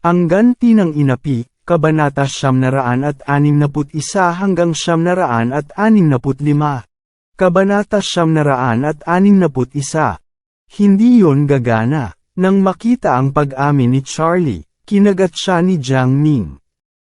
Ang ganti ng inapi, Kabanata Siyam naraan at anim naput isa hanggang Siyam naraan at anim naput lima. Kabanata Siyam naraan at anim naput isa. Hindi yon gagana. Nang makita ang pag-amin ni Charlie, kinagat siya ni Jiang Ming.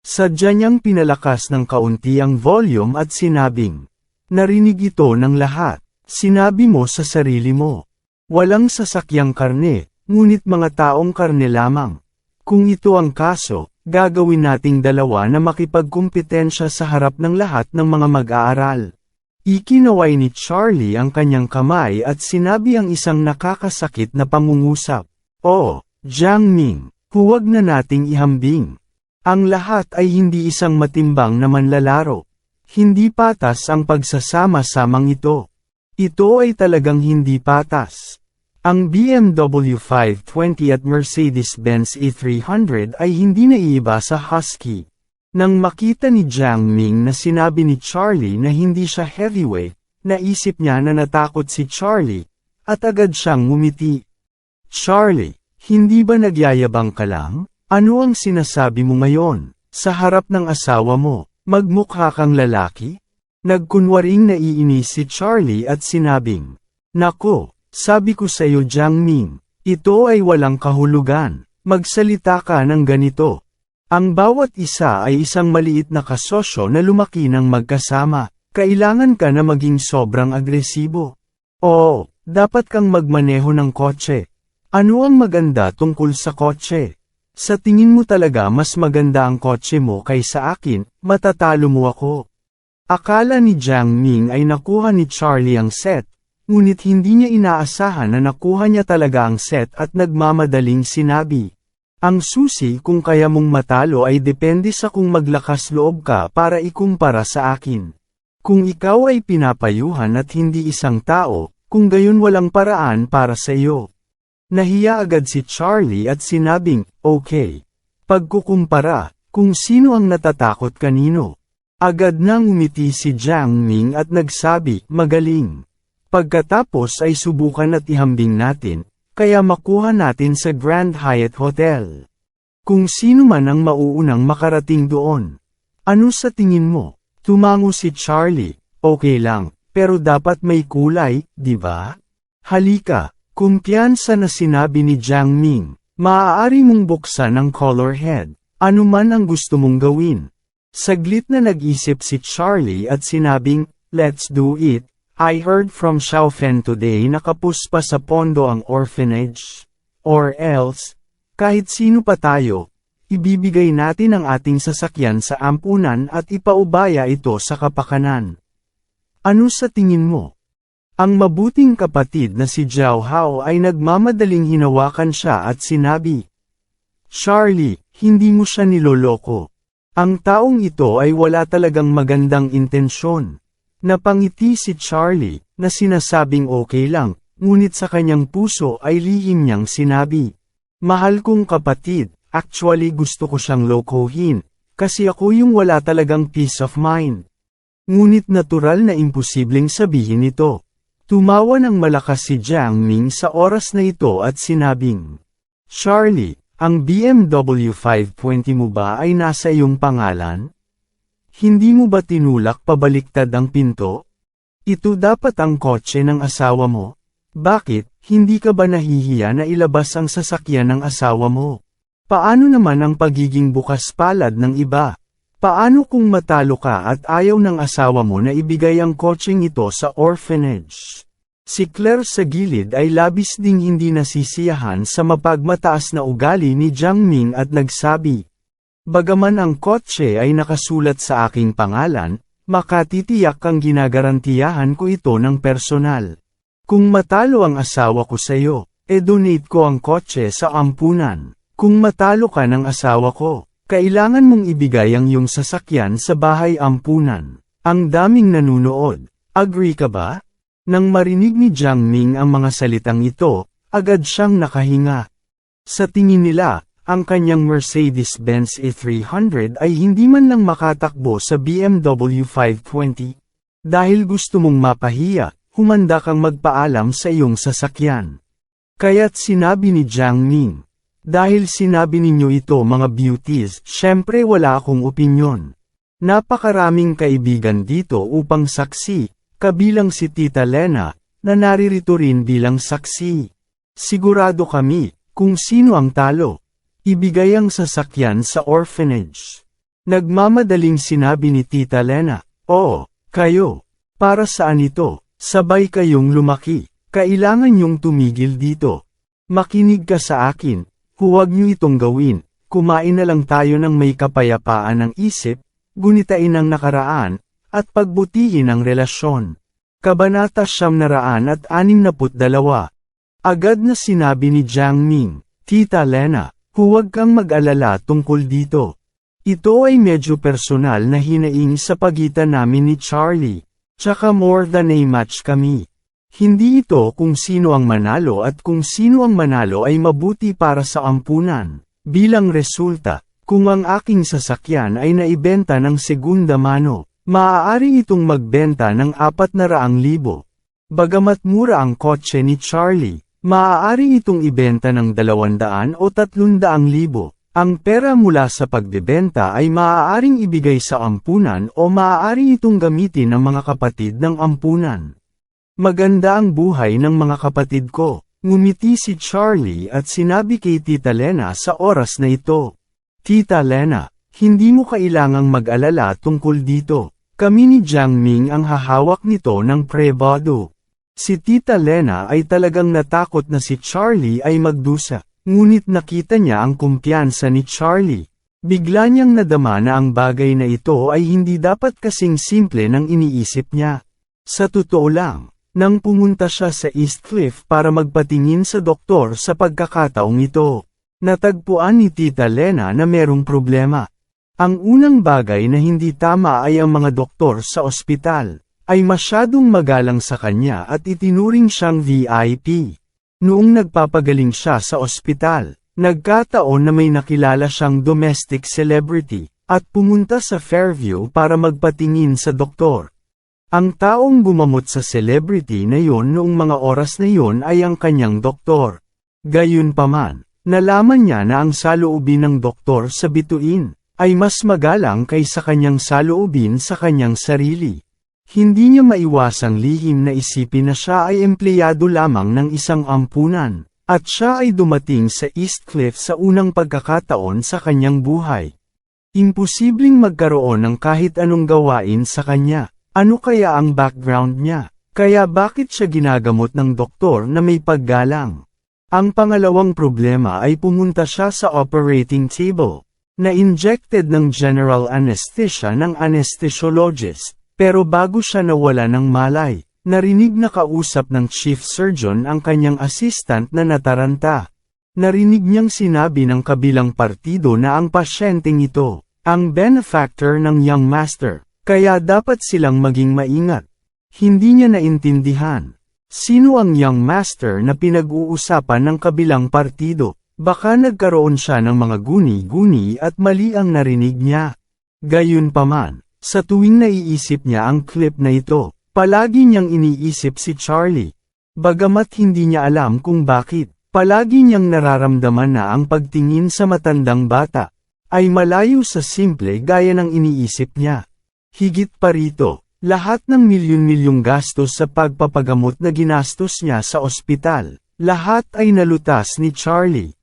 Sadya niyang pinalakas ng kaunti ang volume at sinabing, Narinig ito ng lahat. Sinabi mo sa sarili mo. Walang sasakyang karne, ngunit mga taong karne lamang. Kung ito ang kaso, gagawin nating dalawa na makipagkumpetensya sa harap ng lahat ng mga mag-aaral. Ikinaway ni Charlie ang kanyang kamay at sinabi ang isang nakakasakit na pangungusap. Oh, Jiang Ming, huwag na nating ihambing. Ang lahat ay hindi isang matimbang na manlalaro. Hindi patas ang pagsasama-samang ito. Ito ay talagang hindi patas. Ang BMW 520 at Mercedes-Benz E300 ay hindi naiiba sa Husky. Nang makita ni Jiang Ming na sinabi ni Charlie na hindi siya heavyweight, naisip niya na natakot si Charlie, at agad siyang ngumiti. Charlie, hindi ba nagyayabang ka lang? Ano ang sinasabi mo ngayon? Sa harap ng asawa mo, magmukha kang lalaki? Nagkunwaring naiinis si Charlie at sinabing, Nako, sabi ko sa iyo Jiang Ming, ito ay walang kahulugan, magsalita ka ng ganito. Ang bawat isa ay isang maliit na kasosyo na lumaki ng magkasama, kailangan ka na maging sobrang agresibo. Oo, dapat kang magmaneho ng kotse. Ano ang maganda tungkol sa kotse? Sa tingin mo talaga mas maganda ang kotse mo kaysa akin, matatalo mo ako. Akala ni Jiang Ming ay nakuha ni Charlie ang set, ngunit hindi niya inaasahan na nakuha niya talaga ang set at nagmamadaling sinabi. Ang susi kung kaya mong matalo ay depende sa kung maglakas loob ka para ikumpara sa akin. Kung ikaw ay pinapayuhan at hindi isang tao, kung gayon walang paraan para sa iyo. Nahiya agad si Charlie at sinabing, okay. Pagkukumpara, kung sino ang natatakot kanino. Agad nang umiti si Jiang Ming at nagsabi, magaling. Pagkatapos ay subukan at ihambing natin, kaya makuha natin sa Grand Hyatt Hotel. Kung sino man ang mauunang makarating doon. Ano sa tingin mo? Tumango si Charlie, okay lang, pero dapat may kulay, di ba? Halika, kumpiyansa na sinabi ni Jiang Ming, maaari mong buksan ang color head, ano man ang gusto mong gawin. Saglit na nag-isip si Charlie at sinabing, let's do it, I heard from Xiaofen today na kapus pa sa pondo ang orphanage. Or else, kahit sino pa tayo, ibibigay natin ang ating sasakyan sa ampunan at ipaubaya ito sa kapakanan. Ano sa tingin mo? Ang mabuting kapatid na si Jiao Hao ay nagmamadaling hinawakan siya at sinabi, Charlie, hindi mo siya niloloko. Ang taong ito ay wala talagang magandang intensyon. Napangiti si Charlie, na sinasabing okay lang, ngunit sa kanyang puso ay lihim niyang sinabi. Mahal kong kapatid, actually gusto ko siyang lokohin, kasi ako yung wala talagang peace of mind. Ngunit natural na imposibleng sabihin ito. Tumawa ng malakas si Jiang Ming sa oras na ito at sinabing, Charlie, ang BMW 520 mo ba ay nasa iyong pangalan? Hindi mo ba tinulak pabaliktad ang pinto? Ito dapat ang kotse ng asawa mo? Bakit, hindi ka ba nahihiya na ilabas ang sasakyan ng asawa mo? Paano naman ang pagiging bukas palad ng iba? Paano kung matalo ka at ayaw ng asawa mo na ibigay ang kotseng ito sa orphanage? Si Claire sa gilid ay labis ding hindi nasisiyahan sa mapagmataas na ugali ni Jiang Ming at nagsabi, Bagaman ang kotse ay nakasulat sa aking pangalan, makatitiyak kang ginagarantiyahan ko ito ng personal. Kung matalo ang asawa ko sa iyo, e-donate ko ang kotse sa ampunan. Kung matalo ka ng asawa ko, kailangan mong ibigay ang iyong sasakyan sa bahay ampunan. Ang daming nanunood. Agree ka ba? Nang marinig ni Jiang Ming ang mga salitang ito, agad siyang nakahinga. Sa tingin nila, ang kanyang Mercedes-Benz E300 ay hindi man lang makatakbo sa BMW 520. Dahil gusto mong mapahiya, humanda kang magpaalam sa iyong sasakyan. Kaya't sinabi ni Jiang Ming, dahil sinabi ninyo ito mga beauties, syempre wala akong opinyon. Napakaraming kaibigan dito upang saksi, kabilang si Tita Lena, na naririto rin bilang saksi. Sigurado kami, kung sino ang talo. Ibigay ang sasakyan sa orphanage. Nagmamadaling sinabi ni Tita Lena, Oo, kayo. Para saan ito? Sabay kayong lumaki. Kailangan niyong tumigil dito. Makinig ka sa akin. Huwag niyo itong gawin. Kumain na lang tayo ng may kapayapaan ng isip, gunitain ang nakaraan, at pagbutihin ang relasyon. Kabanata siyam naraan at anim na dalawa. Agad na sinabi ni Jiang Ming, Tita Lena, huwag kang mag-alala tungkol dito. Ito ay medyo personal na hinaing sa pagitan namin ni Charlie. Tsaka more than a match kami. Hindi ito kung sino ang manalo at kung sino ang manalo ay mabuti para sa ampunan. Bilang resulta, kung ang aking sasakyan ay naibenta ng segunda mano, maaari itong magbenta ng 400,000. Bagamat mura ang kotse ni Charlie, maaari itong ibenta ng 200 o 300,000. Ang pera mula sa pagbebenta ay maaaring ibigay sa ampunan o maaari itong gamitin ng mga kapatid ng ampunan. Maganda ang buhay ng mga kapatid ko. Ngumiti si Charlie at sinabi kay Tita Lena sa oras na ito. Tita Lena, hindi mo kailangang mag-alala tungkol dito. Kami ni Jiang Ming ang hahawak nito ng privado. Si Tita Lena ay talagang natakot na si Charlie ay magdusa, ngunit nakita niya ang kumpiyansa ni Charlie. Bigla niyang nadama na ang bagay na ito ay hindi dapat kasing simple ng iniisip niya. Sa totoo lang, nang pumunta siya sa East Cliff para magpatingin sa doktor sa pagkakataong ito. Natagpuan ni Tita Lena na merong problema. Ang unang bagay na hindi tama ay ang mga doktor sa ospital, ay masyadong magalang sa kanya at itinuring siyang VIP. Noong nagpapagaling siya sa ospital, nagkataon na may nakilala siyang domestic celebrity, at pumunta sa Fairview para magpatingin sa doktor. Ang taong gumamot sa celebrity na yon noong mga oras na yon ay ang kanyang doktor. Gayunpaman, nalaman niya na ang saloobin ng doktor sa bituin, ay mas magalang kaysa kanyang saloobin sa kanyang sarili. Hindi niya maiwasang lihim na isipin na siya ay empleyado lamang ng isang ampunan, at siya ay dumating sa East Cliff sa unang pagkakataon sa kanyang buhay. Imposibleng magkaroon ng kahit anong gawain sa kanya. Ano kaya ang background niya? Kaya bakit siya ginagamot ng doktor na may paggalang? Ang pangalawang problema ay pumunta siya sa operating table, na injected ng general anesthesia ng anesthesiologist, pero bago siya nawala ng malay, narinig na kausap ng chief surgeon ang kanyang assistant na nataranta. Narinig niyang sinabi ng kabilang partido na ang pasyenteng ito, ang benefactor ng young master, kaya dapat silang maging maingat. Hindi niya naintindihan. Sino ang young master na pinag-uusapan ng kabilang partido? Baka nagkaroon siya ng mga guni-guni at mali ang narinig niya. Gayunpaman, sa tuwing naiisip niya ang clip na ito, palagi niyang iniisip si Charlie. Bagamat hindi niya alam kung bakit, palagi niyang nararamdaman na ang pagtingin sa matandang bata, ay malayo sa simple gaya ng iniisip niya. Higit pa rito, lahat ng milyon-milyong gastos sa pagpapagamot na ginastos niya sa ospital, lahat ay nalutas ni Charlie.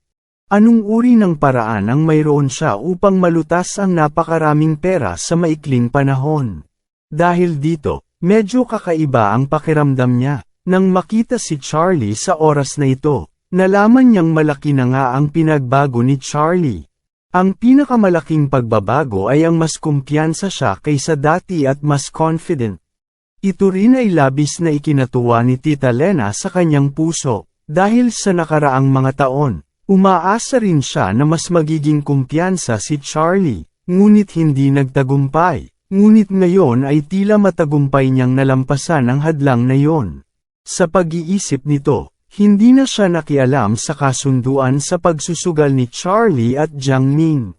Anong uri ng paraan ang mayroon siya upang malutas ang napakaraming pera sa maikling panahon? Dahil dito, medyo kakaiba ang pakiramdam niya. Nang makita si Charlie sa oras na ito, nalaman niyang malaki na nga ang pinagbago ni Charlie. Ang pinakamalaking pagbabago ay ang mas kumpiyansa siya kaysa dati at mas confident. Ito rin ay labis na ikinatuwa ni Tita Lena sa kanyang puso, dahil sa nakaraang mga taon, Umaasa rin siya na mas magiging kumpiyansa si Charlie, ngunit hindi nagtagumpay. Ngunit ngayon ay tila matagumpay niyang nalampasan ang hadlang na yon. Sa pag-iisip nito, hindi na siya nakialam sa kasunduan sa pagsusugal ni Charlie at Jiang Ming.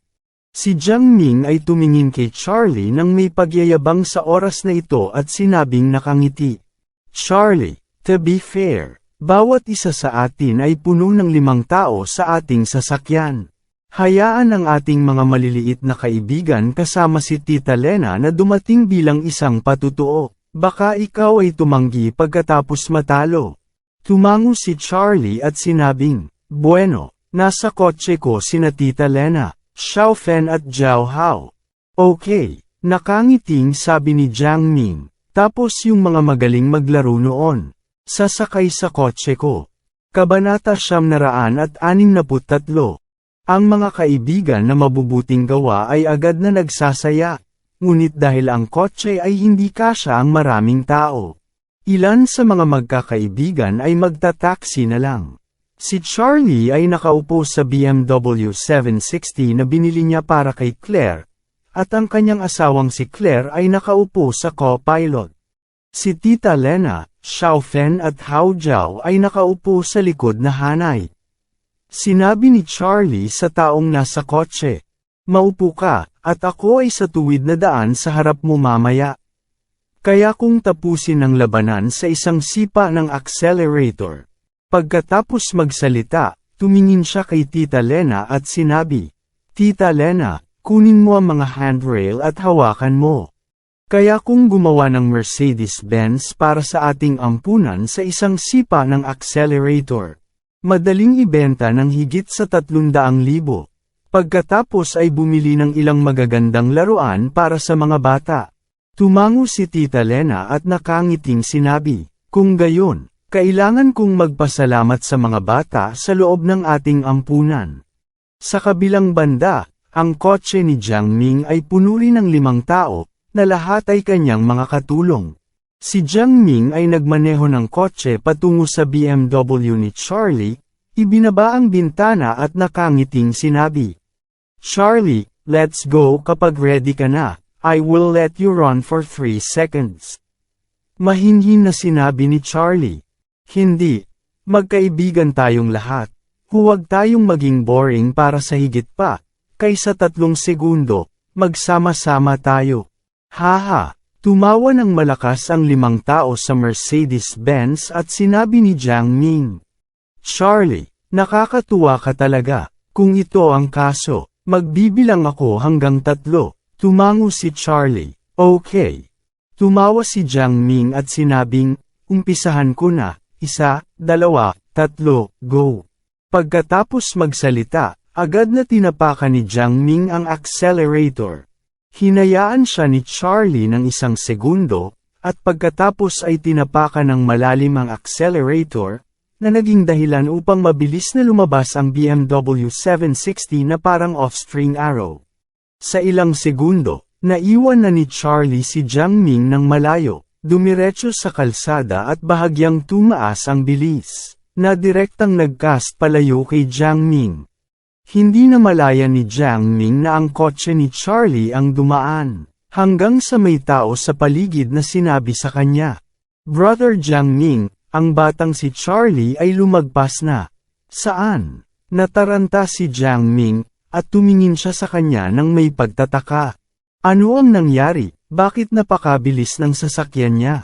Si Jiang Ming ay tumingin kay Charlie nang may pagyayabang sa oras na ito at sinabing nakangiti. Charlie, to be fair, bawat isa sa atin ay puno ng limang tao sa ating sasakyan. Hayaan ang ating mga maliliit na kaibigan kasama si Tita Lena na dumating bilang isang patutuo. Baka ikaw ay tumanggi pagkatapos matalo. Tumango si Charlie at sinabing, Bueno, nasa kotse ko sina Tita Lena, Xiao Fen at Jiao Hao. Okay, nakangiting sabi ni Jiang Ming, tapos yung mga magaling maglaro noon. Sasakay sa kotse ko. Kabanata siyam naraan at anim na tatlo. Ang mga kaibigan na mabubuting gawa ay agad na nagsasaya. Ngunit dahil ang kotse ay hindi kasya ang maraming tao. Ilan sa mga magkakaibigan ay magta-taxi na lang. Si Charlie ay nakaupo sa BMW 760 na binili niya para kay Claire, at ang kanyang asawang si Claire ay nakaupo sa co-pilot. Si Tita Lena, Xiao Fen at Hao Jiao ay nakaupo sa likod na hanay. Sinabi ni Charlie sa taong nasa kotse, Maupo ka, at ako ay sa tuwid na daan sa harap mo mamaya. Kaya kung tapusin ang labanan sa isang sipa ng accelerator. Pagkatapos magsalita, tumingin siya kay Tita Lena at sinabi, Tita Lena, kunin mo ang mga handrail at hawakan mo. Kaya kung gumawa ng Mercedes-Benz para sa ating ampunan sa isang sipa ng accelerator, madaling ibenta ng higit sa 300,000. Pagkatapos ay bumili ng ilang magagandang laruan para sa mga bata. Tumango si Tita Lena at nakangiting sinabi, Kung gayon, kailangan kong magpasalamat sa mga bata sa loob ng ating ampunan. Sa kabilang banda, ang kotse ni Jiang Ming ay puno rin ng limang tao, na lahat ay kanyang mga katulong. Si Jiang Ming ay nagmaneho ng kotse patungo sa BMW ni Charlie, ibinaba ang bintana at nakangiting sinabi. Charlie, let's go kapag ready ka na, I will let you run for 3 seconds. Mahinhin na sinabi ni Charlie. Hindi, magkaibigan tayong lahat. Huwag tayong maging boring para sa higit pa, kaysa tatlong segundo, magsama-sama tayo. Haha, tumawa ng malakas ang limang tao sa Mercedes-Benz at sinabi ni Jiang Ming. Charlie, nakakatuwa ka talaga, kung ito ang kaso. Magbibilang ako hanggang tatlo. Tumango si Charlie. Okay. Tumawa si Jiang Ming at sinabing, umpisahan ko na, isa, dalawa, tatlo, go. Pagkatapos magsalita, agad na tinapakan ni Jiang Ming ang accelerator. Hinayaan siya ni Charlie ng isang segundo, at pagkatapos ay tinapakan ng malalim ang accelerator, na naging dahilan upang mabilis na lumabas ang BMW 760 na parang off-string arrow. Sa ilang segundo, naiwan na ni Charlie si Jiang Ming ng malayo, dumiretso sa kalsada at bahagyang tumaas ang bilis, na direktang nagcast palayo kay Jiang Ming. Hindi na malaya ni Jiang Ming na ang kotse ni Charlie ang dumaan, hanggang sa may tao sa paligid na sinabi sa kanya, Brother Jiang Ming, ang batang si Charlie ay lumagpas na. Saan? Nataranta si Jiang Ming, at tumingin siya sa kanya nang may pagtataka. Ano ang nangyari? Bakit napakabilis ng sasakyan niya?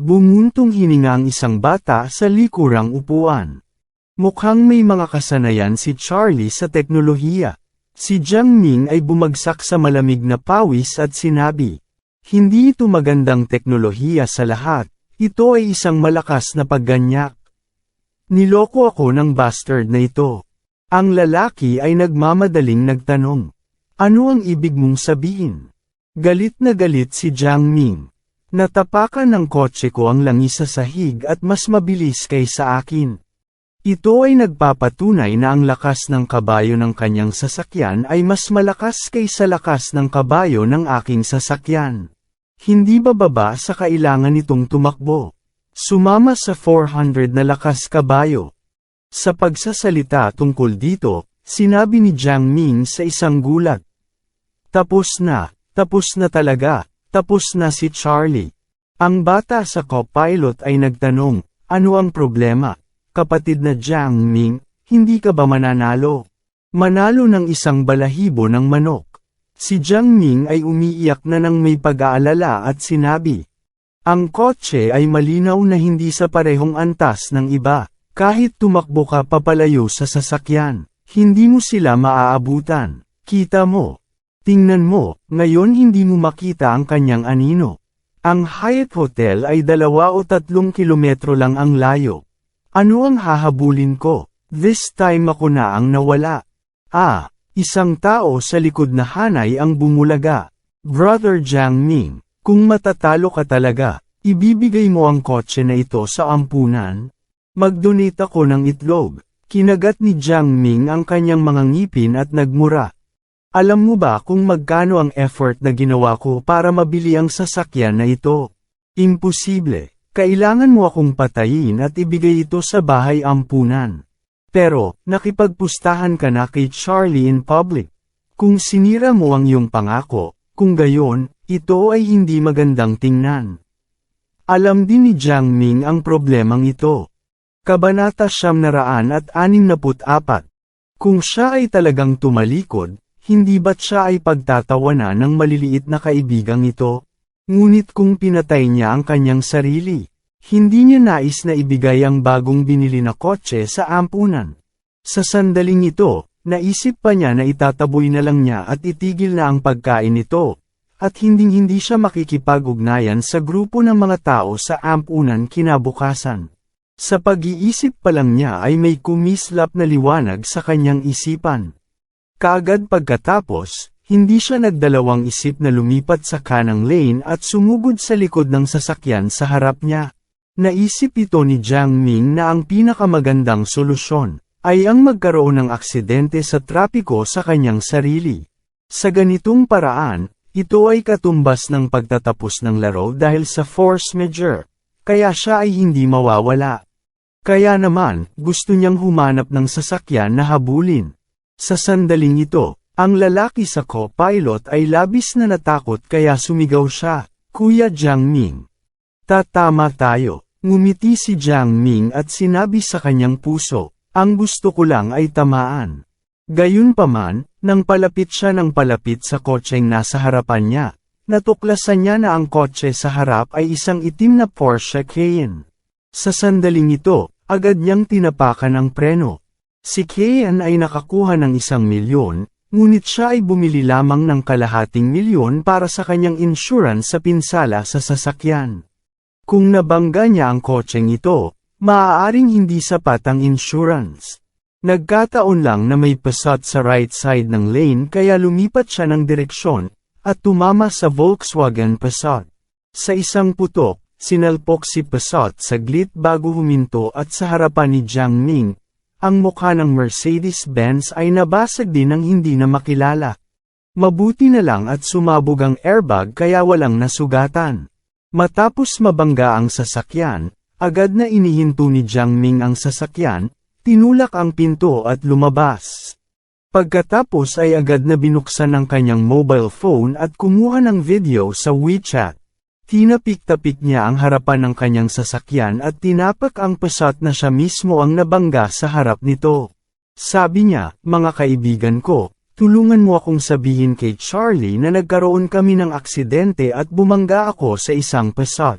Bumuntong hininga ang isang bata sa likurang upuan. Mukhang may mga kasanayan si Charlie sa teknolohiya. Si Jiang Ming ay bumagsak sa malamig na pawis at sinabi, Hindi ito magandang teknolohiya sa lahat, ito ay isang malakas na pagganyak. Niloko ako ng bastard na ito. Ang lalaki ay nagmamadaling nagtanong. Ano ang ibig mong sabihin? Galit na galit si Jiang Ming. Natapakan ng kotse ko ang langis sa sahig at mas mabilis kaysa akin. Ito ay nagpapatunay na ang lakas ng kabayo ng kanyang sasakyan ay mas malakas kaysa lakas ng kabayo ng aking sasakyan. Hindi bababa sa kailangan nitong tumakbo. Sumama sa 400 na lakas kabayo. Sa pagsasalita tungkol dito, sinabi ni Jiang Ming sa isang gulat. Tapos na, tapos na talaga, tapos na si Charlie. Ang bata sa co-pilot ay nagtanong, ano ang problema? Kapatid na Jiang Ming, hindi ka ba mananalo? Manalo ng isang balahibo ng manok. Si Jiang Ming ay umiiyak na ng may pag-aalala at sinabi, ang kotse ay malinaw na hindi sa parehong antas ng iba. Kahit tumakbo ka papalayo sa sasakyan, hindi mo sila maaabutan. Kita mo. Tingnan mo, ngayon hindi mo makita ang kanyang anino. Ang Hyatt Hotel ay dalawa o tatlong kilometro lang ang layo. Ano ang hahabulin ko? This time ako na ang nawala. Ah, isang tao sa likod na hanay ang bumulaga. Brother Jiang Ming, kung matatalo ka talaga, ibibigay mo ang kotse na ito sa ampunan? Mag-donate ako ng itlog. Kinagat ni Jiang Ming ang kanyang mga ngipin at nagmura. Alam mo ba kung magkano ang effort na ginawa ko para mabili ang sasakyan na ito? Imposible. Kailangan mo akong patayin at ibigay ito sa bahay ampunan. Pero, nakipagpustahan ka na kay Charlie in public. Kung sinira mo ang iyong pangako, kung gayon, ito ay hindi magandang tingnan. Alam din ni Jiang Ming ang problemang ito. Kabanata siyam naraan at anim apat. Kung siya ay talagang tumalikod, hindi ba't siya ay pagtatawanan ng maliliit na kaibigang ito? Ngunit kung pinatay niya ang kanyang sarili, hindi niya nais na ibigay ang bagong binili na kotse sa ampunan. Sa sandaling ito, naisip pa niya na itataboy na lang niya at itigil na ang pagkain nito, at hinding-hindi siya makikipag-ugnayan sa grupo ng mga tao sa ampunan kinabukasan. Sa pag-iisip pa lang niya ay may kumislap na liwanag sa kanyang isipan. Kaagad pagkatapos, hindi siya nagdalawang isip na lumipat sa kanang lane at sumugod sa likod ng sasakyan sa harap niya. Naisip ito ni Jiang Ming na ang pinakamagandang solusyon ay ang magkaroon ng aksidente sa trapiko sa kanyang sarili. Sa ganitong paraan, ito ay katumbas ng pagtatapos ng laro dahil sa force major, kaya siya ay hindi mawawala. Kaya naman, gusto niyang humanap ng sasakyan na habulin. Sa sandaling ito, ang lalaki sa co-pilot ay labis na natakot kaya sumigaw siya, Kuya Jiang Ming. Tatama tayo, ngumiti si Jiang Ming at sinabi sa kanyang puso, ang gusto ko lang ay tamaan. Gayunpaman, nang palapit siya ng palapit sa kotseng nasa harapan niya, natuklasan niya na ang kotse sa harap ay isang itim na Porsche Cayenne. Sa sandaling ito, agad niyang tinapakan ang preno. Si Cayenne ay nakakuha ng isang milyon, ngunit siya ay bumili lamang ng kalahating milyon para sa kanyang insurance sa pinsala sa sasakyan. Kung nabangga niya ang kotseng ito, maaaring hindi sapat ang insurance. Nagkataon lang na may pasat sa right side ng lane kaya lumipat siya ng direksyon, at tumama sa Volkswagen Passat. Sa isang putok, sinalpok si Passat saglit bago huminto at sa harapan ni Jiang Ming, ang mukha ng Mercedes-Benz ay nabasag din ng hindi na makilala. Mabuti na lang at sumabog ang airbag kaya walang nasugatan. Matapos mabangga ang sasakyan, agad na inihinto ni Jiang Ming ang sasakyan, tinulak ang pinto at lumabas. Pagkatapos ay agad na binuksan ang kanyang mobile phone at kumuha ng video sa WeChat. Tinapik-tapik niya ang harapan ng kanyang sasakyan at tinapak ang pasat na siya mismo ang nabangga sa harap nito. Sabi niya, mga kaibigan ko, tulungan mo akong sabihin kay Charlie na nagkaroon kami ng aksidente at bumangga ako sa isang pasat.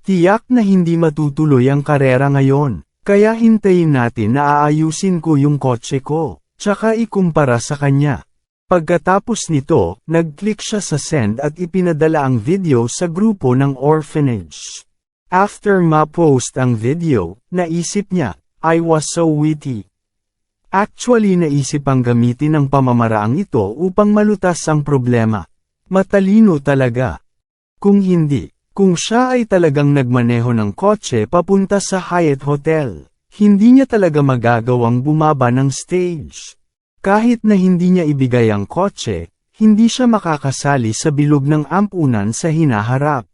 Tiyak na hindi matutuloy ang karera ngayon, kaya hintayin natin na aayusin ko yung kotse ko, tsaka ikumpara sa kanya. Pagkatapos nito, nag-click siya sa send at ipinadala ang video sa grupo ng orphanage. After ma-post ang video, naisip niya, I was so witty. Actually naisip ang gamitin ang pamamaraang ito upang malutas ang problema. Matalino talaga. Kung hindi, kung siya ay talagang nagmaneho ng kotse papunta sa Hyatt Hotel, hindi niya talaga magagawang bumaba ng stage. Kahit na hindi niya ibigay ang kotse, hindi siya makakasali sa bilog ng ampunan sa hinaharap.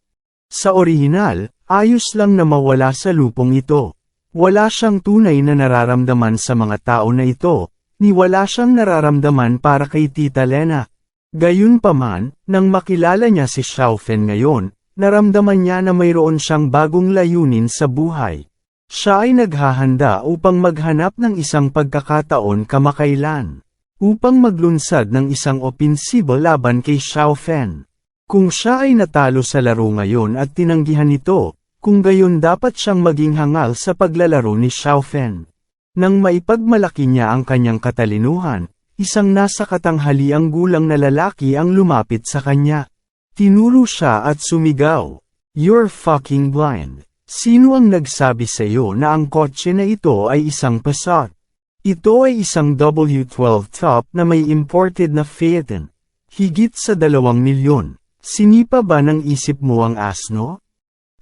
Sa orihinal, ayos lang na mawala sa lupong ito. Wala siyang tunay na nararamdaman sa mga tao na ito, ni wala siyang nararamdaman para kay Tita Lena. Gayunpaman, nang makilala niya si Xiaofen ngayon, naramdaman niya na mayroon siyang bagong layunin sa buhay. Siya ay naghahanda upang maghanap ng isang pagkakataon kamakailan, upang maglunsad ng isang opensibo laban kay Xiaofen. Kung siya ay natalo sa laro ngayon at tinanggihan ito, kung gayon dapat siyang maging hangal sa paglalaro ni Xiaofen. Nang maipagmalaki niya ang kanyang katalinuhan, isang nasa katanghaliang gulang na lalaki ang lumapit sa kanya. Tinuro siya at sumigaw, You're fucking blind. Sino ang nagsabi sa iyo na ang kotse na ito ay isang Passat? Ito ay isang W12 top na may imported na Phaeton. Higit sa dalawang milyon. Sinipa ba ng isip mo ang asno?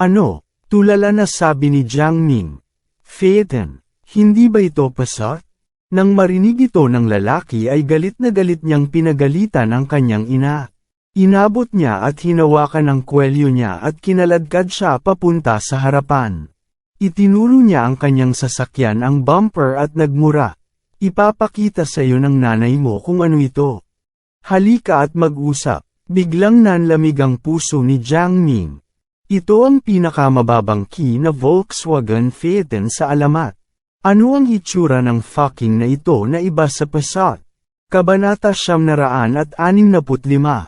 Ano? Tulala na sabi ni Jiang Ming. Phaeton, hindi ba ito Passat? Nang marinig ito ng lalaki ay galit na galit niyang pinagalitan ang kanyang ina. Inabot niya at hinawakan ang kwelyo niya at kinaladkad siya papunta sa harapan. Itinuro niya ang kanyang sasakyan ang bumper at nagmura. Ipapakita sa iyo ng nanay mo kung ano ito. Halika at mag-usap. Biglang nanlamig ang puso ni Jiang Ming. Ito ang pinakamababang key na Volkswagen Phaeton sa alamat. Ano ang hitsura ng fucking na ito na iba sa Passat? Kabanata siyam naraan at anim na putlima.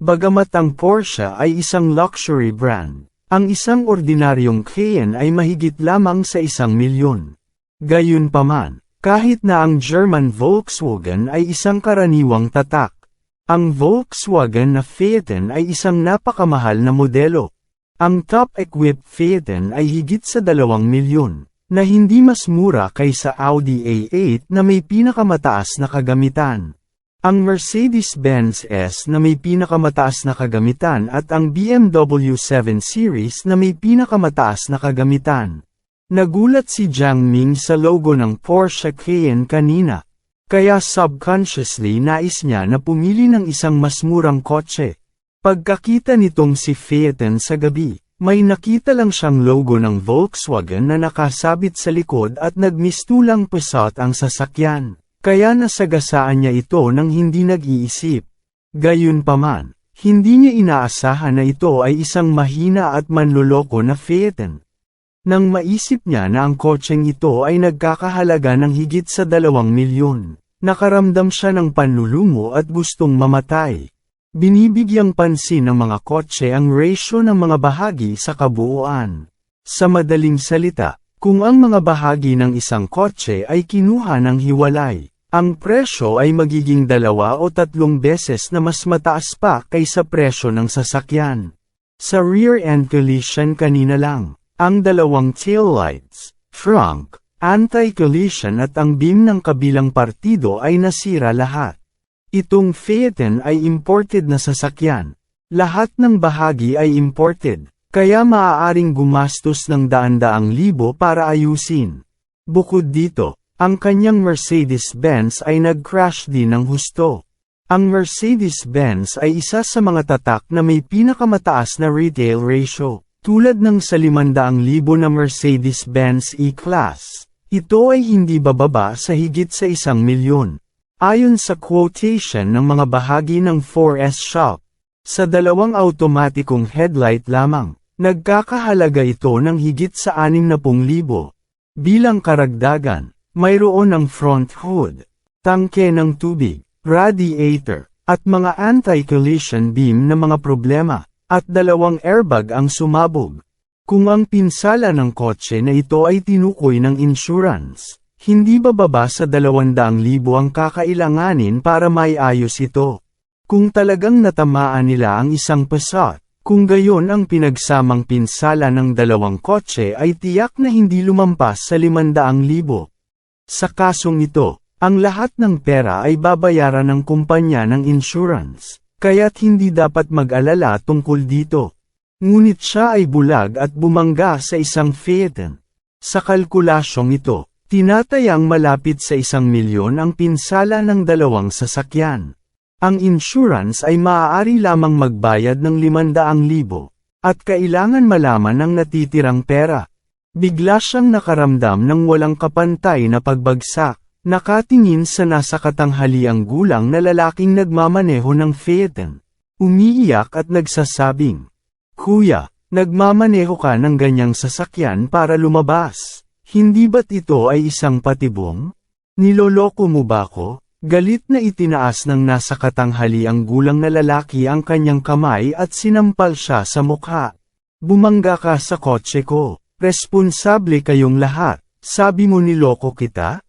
Bagamat ang Porsche ay isang luxury brand, ang isang ordinaryong Cayenne ay mahigit lamang sa isang milyon. Gayunpaman, kahit na ang German Volkswagen ay isang karaniwang tatak, ang Volkswagen na Phaeton ay isang napakamahal na modelo. Ang top-equipped Phaeton ay higit sa dalawang milyon, na hindi mas mura kaysa Audi A8 na may pinakamataas na kagamitan. Ang Mercedes-Benz S na may pinakamataas na kagamitan at ang BMW 7 Series na may pinakamataas na kagamitan. Nagulat si Jiang Ming sa logo ng Porsche Cayenne kanina. Kaya subconsciously nais niya na pumili ng isang mas murang kotse. Pagkakita nitong si Phaeton sa gabi, may nakita lang siyang logo ng Volkswagen na nakasabit sa likod at nagmistulang Passat ang sasakyan. Kaya nasagasaan niya ito nang hindi nag-iisip. Gayunpaman, hindi niya inaasahan na ito ay isang mahina at manluloko na Phaeton. Nang maisip niya na ang kotseng ito ay nagkakahalaga ng higit sa dalawang milyon, nakaramdam siya ng panlulumo at gustong mamatay. Binibigyang pansin ng mga kotse ang ratio ng mga bahagi sa kabuuan. Sa madaling salita, kung ang mga bahagi ng isang kotse ay kinuha ng hiwalay, ang presyo ay magiging dalawa o tatlong beses na mas mataas pa kaysa presyo ng sasakyan. Sa rear-end collision kanina lang, ang dalawang taillights, front, anti-collision at ang beam ng kabilang partido ay nasira lahat. Itong Phaeton ay imported na sasakyan. Lahat ng bahagi ay imported, kaya maaaring gumastos ng daan-daang libo para ayusin. Bukod dito, ang kanyang Mercedes-Benz ay nag-crash din ng husto. Ang Mercedes-Benz ay isa sa mga tatak na may pinakamataas na retail ratio. Tulad ng sa 500,000 na Mercedes-Benz E-Class, ito ay hindi bababa sa higit sa isang milyon. Ayon sa quotation ng mga bahagi ng 4S shop, sa dalawang automatikong headlight lamang, nagkakahalaga ito ng higit sa 60,000. Bilang karagdagan, mayroon ang front hood, tangke ng tubig, radiator, at mga anti-collision beam na mga problema at dalawang airbag ang sumabog. Kung ang pinsala ng kotse na ito ay tinukoy ng insurance, hindi bababa sa 200,000 ang kakailanganin para maiayos ito. Kung talagang natamaan nila ang isang Passat, kung gayon ang pinagsamang pinsala ng dalawang kotse ay tiyak na hindi lumampas sa 500,000. Sa kasong ito, ang lahat ng pera ay babayaran ng kumpanya ng insurance. Kaya't hindi dapat mag-alala tungkol dito. Ngunit siya ay bulag at bumangga sa isang Phaeton. Sa kalkulasyong ito, tinatayang malapit sa isang milyon ang pinsala ng dalawang sasakyan. Ang insurance ay maaari lamang magbayad ng 500,000 at kailangan malaman ang natitirang pera. Bigla siyang nakaramdam ng walang kapantay na pagbagsak, nakatingin sa nasa katanghaliang gulang na lalaking nagmamaneho ng Phaeton. Umiiyak at nagsasabing, Kuya, nagmamaneho ka ng ganyang sasakyan para lumabas. Hindi ba't ito ay isang patibong? Niloloko mo ba ako? Galit na itinaas ng nasa katanghali ang gulang na lalaki ang kanyang kamay at sinampal siya sa mukha. Bumangga ka sa kotse ko. Responsable kayong lahat. Sabi mo niloko kita?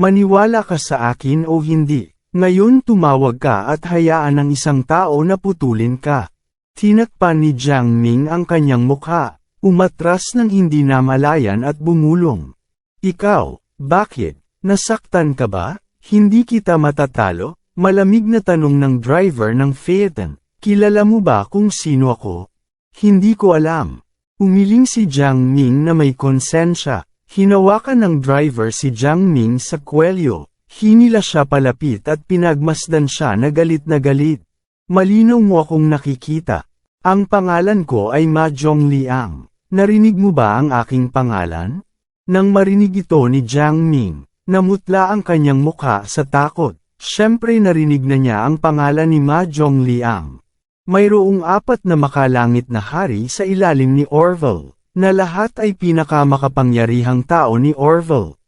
Maniwala ka sa akin o hindi. Ngayon tumawag ka at hayaan ng isang tao na putulin ka. Tinakpan ni Jiang Ming ang kanyang mukha. Umatras ng hindi namalayan at bumulong. Ikaw, bakit? Nasaktan ka ba? Hindi kita matatalo? Malamig na tanong ng driver ng Phaeton. Kilala mo ba kung sino ako? Hindi ko alam. Umiling si Jiang Ming na may konsensya. Hinawakan ng driver si Jiang Ming sa kwelyo. Hinila siya palapit at pinagmasdan siya na galit na galit. Malinaw mo akong nakikita. Ang pangalan ko ay Ma Zhong Liang. Narinig mo ba ang aking pangalan? Nang marinig ito ni Jiang Ming, namutla ang kanyang mukha sa takot. Siyempre narinig na niya ang pangalan ni Ma Zhong Liang. Mayroong apat na makalangit na hari sa ilalim ni Orville, na lahat ay pinakamakapangyarihang tao ni Orville.